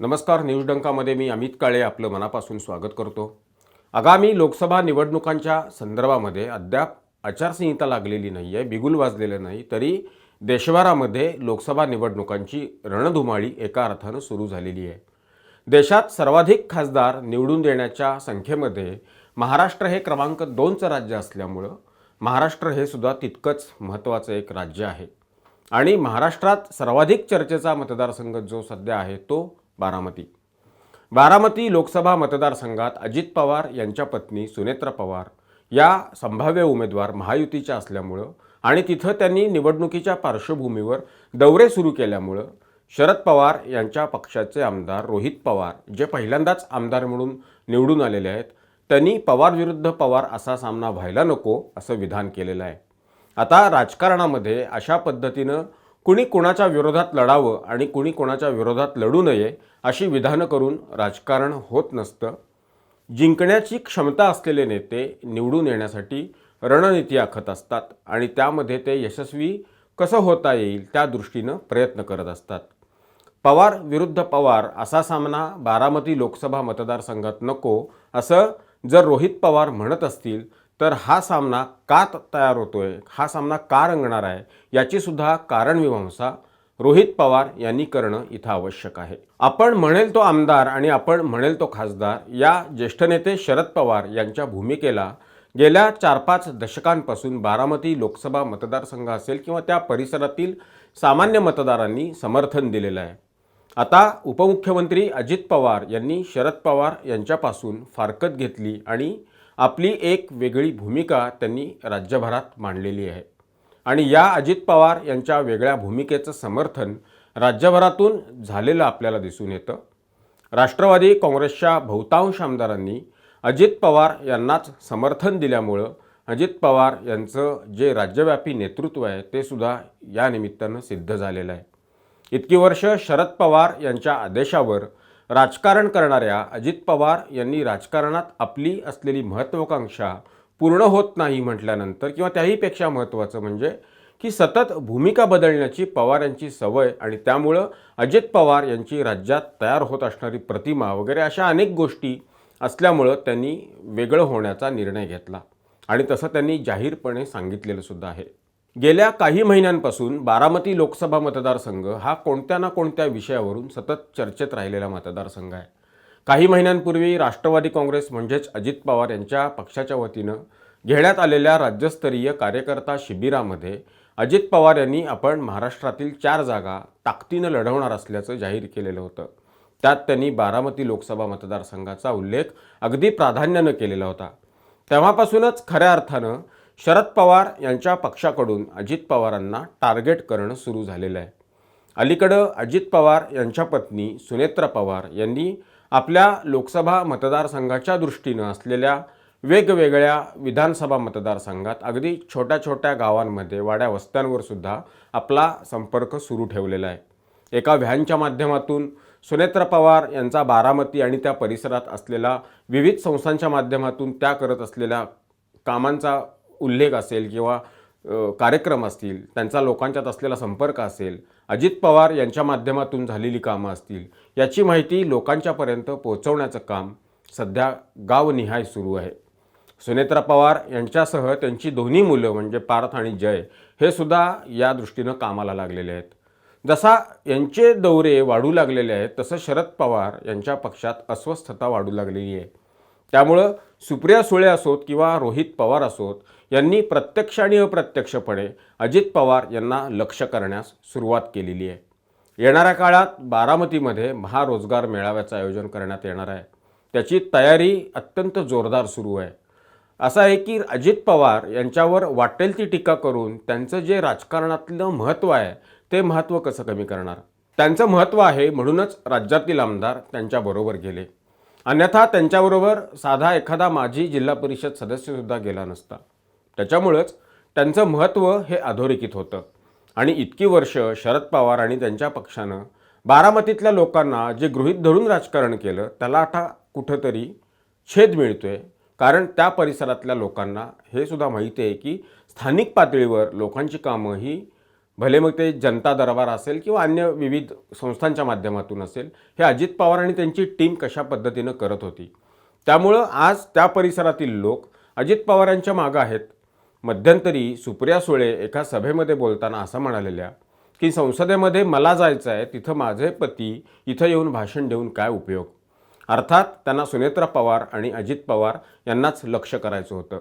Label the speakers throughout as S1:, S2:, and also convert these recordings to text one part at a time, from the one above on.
S1: नमस्कार न्यूज डंकामध्ये मी अमित काळे आपलं मनापासून स्वागत करतो. आगामी लोकसभा निवडणुकांच्या संदर्भामध्ये अद्याप आचारसंहिता लागलेली नाही आहे बिगुल वाजलेलं नाही तरी देशभरामध्ये लोकसभा निवडणुकांची रणधुमाळी एका अर्थानं सुरू झालेली आहे. देशात सर्वाधिक खासदार निवडून देण्याच्या संख्येमध्ये महाराष्ट्र हे क्रमांक दोनचं राज्य असल्यामुळं महाराष्ट्र हे सुद्धा तितकंच महत्त्वाचं एक राज्य आहे. आणि महाराष्ट्रात सर्वाधिक चर्चेचा मतदारसंघ जो सध्या आहे तो बारामती. बारामती लोकसभा मतदारसंघात अजित पवार यांच्या पत्नी सुनेत्रा पवार या संभाव्य उमेदवार महायुतीच्या असल्यामुळं आणि तिथं त्यांनी निवडणुकीच्या पार्श्वभूमीवर दौरे सुरू केल्यामुळं शरद पवार यांच्या पक्षाचे आमदार रोहित पवार जे पहिल्यांदाच आमदार म्हणून निवडून आलेले आहेत त्यांनी पवार विरुद्ध पवार असा सामना व्हायला नको असं विधान केलेलं आहे. आता राजकारणामध्ये अशा पद्धतीनं कुणी कुणाच्या विरोधात लढावं आणि कुणी कोणाच्या विरोधात लढू नये अशी विधानं करून राजकारण होत नसतं. जिंकण्याची क्षमता असलेले नेते निवडून येण्यासाठी रणनीती आखत असतात आणि त्यामध्ये ते यशस्वी कसं होता येईल त्या दृष्टीनं प्रयत्न करत असतात. पवार विरुद्ध पवार असा सामना बारामती लोकसभा मतदारसंघात नको असं जर रोहित पवार म्हणत असतील तर हा सामना का तयार होतो आहे हा सामना का रंगणार आहे याचीसुद्धा कारणमीमांसा रोहित पवार यांनी करणं इथं आवश्यक आहे. आपण म्हणेल तो आमदार आणि आपण म्हणेल तो खासदार या ज्येष्ठ नेते शरद पवार यांच्या भूमिकेला गेल्या चार पाच दशकांपासून बारामती लोकसभा मतदारसंघ असेल किंवा त्या परिसरातील सामान्य मतदारांनी समर्थन दिलेलं आहे. आता उपमुख्यमंत्री अजित पवार यांनी शरद पवार यांच्यापासून फारकत घेतली आणि आपली एक वेगळी भूमिका त्यांनी राज्यभरात मांडलेली आहे. आणि या अजित पवार यांच्या वेगळ्या भूमिकेचं समर्थन राज्यभरातून झालेलं आपल्याला दिसून येतं. राष्ट्रवादी काँग्रेसच्या बहुतांश आमदारांनी अजित पवार यांनाच समर्थन दिल्यामुळं अजित पवार यांचं जे राज्यव्यापी नेतृत्व आहे ते सुद्धा या निमित्तानं सिद्ध झालेलं आहे. इतकी वर्ष शरद पवार यांच्या आदेशावर राजकारण करणाऱ्या अजित पवार यांनी राजकारणात आपली असलेली महत्त्वाकांक्षा पूर्ण होत नाही म्हटल्यानंतर किंवा त्याहीपेक्षा महत्त्वाचं म्हणजे की सतत भूमिका बदलण्याची पवार यांची सवय आणि त्यामुळं अजित पवार यांची राज्यात तयार होत असणारी प्रतिमा वगैरे अशा अनेक गोष्टी असल्यामुळं त्यांनी वेगळं होण्याचा निर्णय घेतला. आणि तसं त्यांनी जाहीरपणे सांगितलेलं सुद्धा आहे. गेल्या काही महिन्यांपासून बारामती लोकसभा मतदारसंघ हा कोणत्या ना कोणत्या विषयावरून सतत चर्चेत राहिलेला मतदारसंघ आहे. काही महिन्यांपूर्वी राष्ट्रवादी काँग्रेस म्हणजेच अजित पवार यांच्या पक्षाच्या वतीनं घेण्यात आलेल्या राज्यस्तरीय कार्यकर्ता शिबिरामध्ये अजित पवार यांनी आपण महाराष्ट्रातील चार जागा ताकदीनं लढवणार असल्याचं जाहीर केलेलं होतं. त्यात त्यांनी बारामती लोकसभा मतदारसंघाचा उल्लेख अगदी प्राधान्यानं केलेला होता. तेव्हापासूनच खऱ्या अर्थानं शरद पवार यांच्या पक्षाकडून अजित पवारांना टार्गेट करणं सुरू झालेलं आहे. अलीकडं अजित पवार यांच्या पत्नी सुनेत्रा पवार यांनी आपल्या लोकसभा मतदारसंघाच्या दृष्टीनं असलेल्या वेगवेगळ्या विधानसभा मतदारसंघात अगदी छोट्या छोट्या गावांमध्ये वाड्या वस्त्यांवर सुद्धा आपला संपर्क सुरू ठेवलेला आहे. एका व्हॅनच्या माध्यमातून सुनेत्रा पवार यांचा बारामती आणि त्या परिसरात असलेला विविध संस्थांच्या माध्यमातून त्या करत असलेल्या कामांचा उल्लेख असेल किंवा कार्यक्रम असतील त्यांचा लोकांच्यात असलेला संपर्क असेल अजित पवार यांच्या माध्यमातून झालेली कामं असतील याची माहिती लोकांच्यापर्यंत पोहोचवण्याचं काम सध्या गावनिहाय सुरू आहे. सुनेत्रा पवार यांच्यासह त्यांची दोन्ही मुलं म्हणजे पार्थ आणि जय हे सुद्धा या दृष्टीनं कामाला लागलेले आहेत. जसा यांचे दौरे वाढू लागलेले आहेत तसं शरद पवार यांच्या पक्षात अस्वस्थता वाढू लागलेली आहे. त्यामुळं सुप्रिया सुळे असोत किंवा रोहित पवार असोत यांनी प्रत्यक्ष आणि अप्रत्यक्षपणे अजित पवार यांना लक्ष करण्यास सुरुवात केलेली आहे. येणाऱ्या काळात बारामतीमध्ये महारोजगार मेळाव्याचं आयोजन करण्यात येणार आहे. त्याची तयारी अत्यंत जोरदार सुरू आहे. असं आहे की अजित पवार यांच्यावर वाटेल ती टीका करून त्यांचं जे राजकारणातलं महत्त्व आहे ते महत्त्व कसं कमी करणार? त्यांचं महत्त्व आहे म्हणूनच राज्यातील आमदार त्यांच्याबरोबर गेले. अन्यथा त्यांच्याबरोबर साधा एखादा माजी जिल्हा परिषद सदस्यसुद्धा गेला नसता. त्याच्यामुळंच त्यांचं महत्त्व हे अधोरेखित होतं. आणि इतकी वर्ष शरद पवार आणि त्यांच्या पक्षानं बारामतीतल्या लोकांना जे गृहित धरून राजकारण केलं त्याला आता कुठंतरी छेद मिळतोय. कारण त्या परिसरातल्या लोकांना हे सुद्धा माहिती आहे की स्थानिक पातळीवर लोकांची कामं ही भले मग ते जनता दरबार असेल किंवा अन्य विविध संस्थांच्या माध्यमातून असेल हे अजित पवार आणि त्यांची टीम कशा पद्धतीनं करत होती. त्यामुळं आज त्या परिसरातील लोक अजित पवारांच्या मागं आहेत. मध्यंतरी सुप्रिया सुळे एका सभेमध्ये बोलताना असं म्हणालेल्या की संसदेमध्ये मला जायचं आहे तिथं माझे पती इथं येऊन भाषण देऊन काय उपयोग? अर्थात त्यांना सुनेत्रा पवार आणि अजित पवार यांनाच लक्ष करायचं होतं.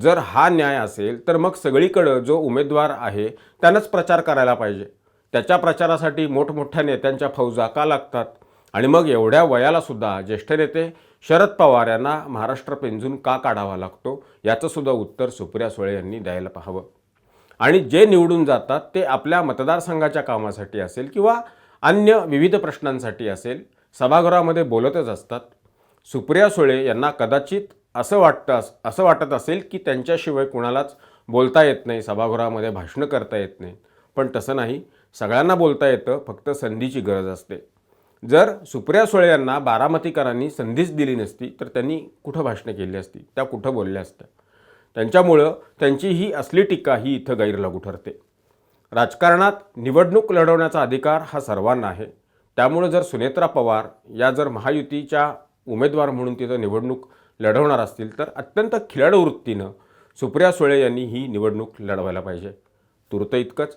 S1: जर हा न्याय असेल तर मग सगळीकडं जो उमेदवार आहे त्यानंच प्रचार करायला पाहिजे. त्याच्या प्रचारासाठी मोठमोठ्या नेत्यांच्या फौजा का लागतात? आणि मग एवढ्या वयालासुद्धा ज्येष्ठ नेते शरद पवार यांना महाराष्ट्र पेंजून का काढावा लागतो? याचंसुद्धा उत्तर सुप्रिया सुळे यांनी द्यायला पाहावं. आणि जे निवडून जातात ते आपल्या मतदारसंघाच्या कामासाठी असेल किंवा अन्य विविध प्रश्नांसाठी असेल सभागृहामध्ये बोलतच असतात. सुप्रिया सुळे यांना कदाचित असं वाटतं अस- असं वाटत असेल की त्यांच्याशिवाय कुणालाच बोलता येत नाही सभागृहामध्ये भाषणं करता येत नाही. पण तसं नाही. सगळ्यांना बोलता येतं फक्त संधीची गरज असते. जर सुप्रिया सुळे यांना बारामतीकरांनी संधीच दिली नसती तर त्यांनी कुठं भाषणं केली असती? त्या कुठं बोलल्या असत्या? त्यांच्यामुळं त्यांची ही असली टीका ही इथं गैरलागू ठरते. राजकारणात निवडणूक लढवण्याचा अधिकार हा सर्वांना आहे. त्यामुळं जर सुनेत्रा पवार या जर महायुतीच्या उमेदवार म्हणून तिथं निवडणूक लढवणार असतील तर अत्यंत खिलाडू वृत्तीनं सुप्रिया सुळे यांनी ही निवडणूक लढवायला पाहिजे. तुर्त इतकंच.